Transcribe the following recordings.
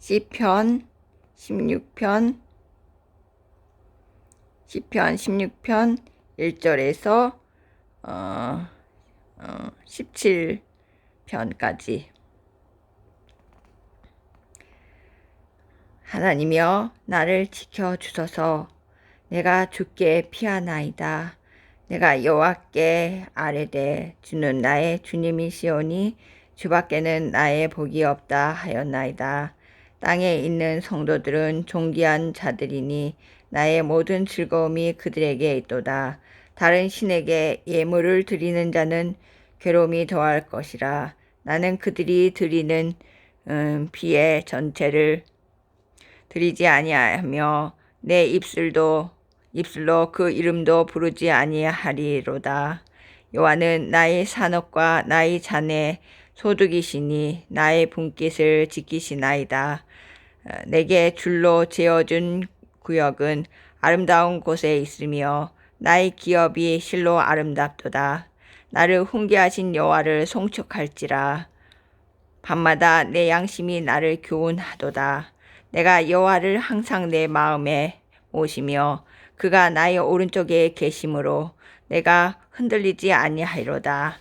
시편 16편 시편 16편 1절에서 어, 어, 17편까지. 하나님이여 나를 지켜 주소서. 내가 주께 피하나이다. 내가 여호와께 아뢰되 주는 나의 주님이시오니 주밖에는 나의 복이 없다 하였나이다 땅에 있는 성도들은 존귀한 자들이니 나의 모든 즐거움이 그들에게 있도다. 다른 신에게 예물을 드리는 자는 괴로움이 더할 것이라. 나는 그들이 드리는 음, 비의 전체를 드리지 아니하며 내 입술도 입술로 그 이름도 부르지 아니하리로다. 여호와는 나의 산업과 나의 잔의 소득이시니 나의 분깃을 지키시나이다. 어, 내게 줄로 재어준 구역은 아름다운 곳에 있으며 나의 기업이 실로 아름답도다. 나를 훈계하신 여호와를 송축할지라. 밤마다 내 양심이 나를 교훈하도다. 내가 여호와를 항상 내 마음에 모시며 그가 나의 오른쪽에 계심으로 내가 흔들리지 아니하리로다.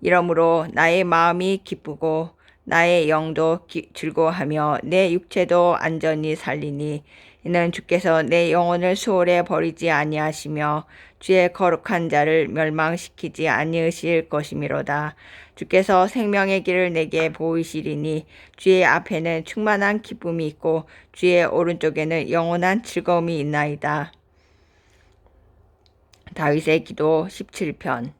이러므로 나의 마음이 기쁘고 나의 영도 기, 즐거워하며 내 육체도 안전히 살리니 이는 주께서 내 영혼을 수월에 버리지 아니하시며 주의 거룩한 자를 멸망시키지 아니으실 것이미로다. 주께서 생명의 길을 내게 보이시리니 주의 앞에는 충만한 기쁨이 있고 주의 오른쪽에는 영원한 즐거움이 있나이다. 다윗의 기도 17편 어,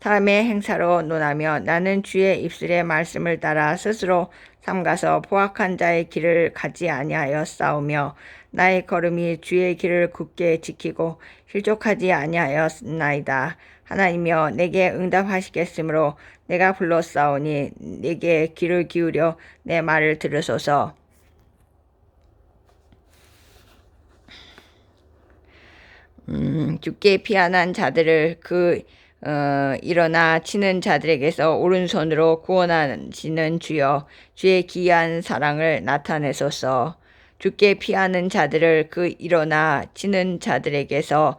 사람의 행사로 논하며 나는 주의 입술의 말씀을 따라 스스로 삼가서 포악한 자의 길을 가지 아니하여 싸우며 나의 걸음이 주의 길을 굳게 지키고 실족하지 아니하였나이다. 하나님여 내게 응답하시겠으므로 내가 불렀사오니 내게 귀를 기울여 내 말을 들으소서. 음, 죽게 피한한 자들을 그 어, 일어나 치는 자들에게서 오른손으로 구원하시는 주여 주의 기이한 사랑을 나타내소서. 죽게 피하는 자들을 그 일어나 치는 자들에게서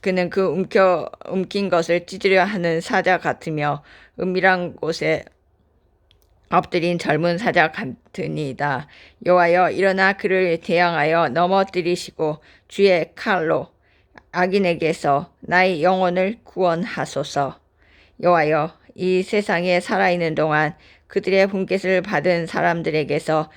그는 그 움켜 움킨 것을 찢으려 하는 사자 같으며 은밀한 곳에 엎드린 젊은 사자 같으니이다. 여호와여 일어나 그를 대항하여 넘어뜨리시고 주의 칼로 악인에게서 나의 영혼을 구원하소서. 여호와여 이 세상에 살아있는 동안 그들의 분깃을 받은 사람들에게서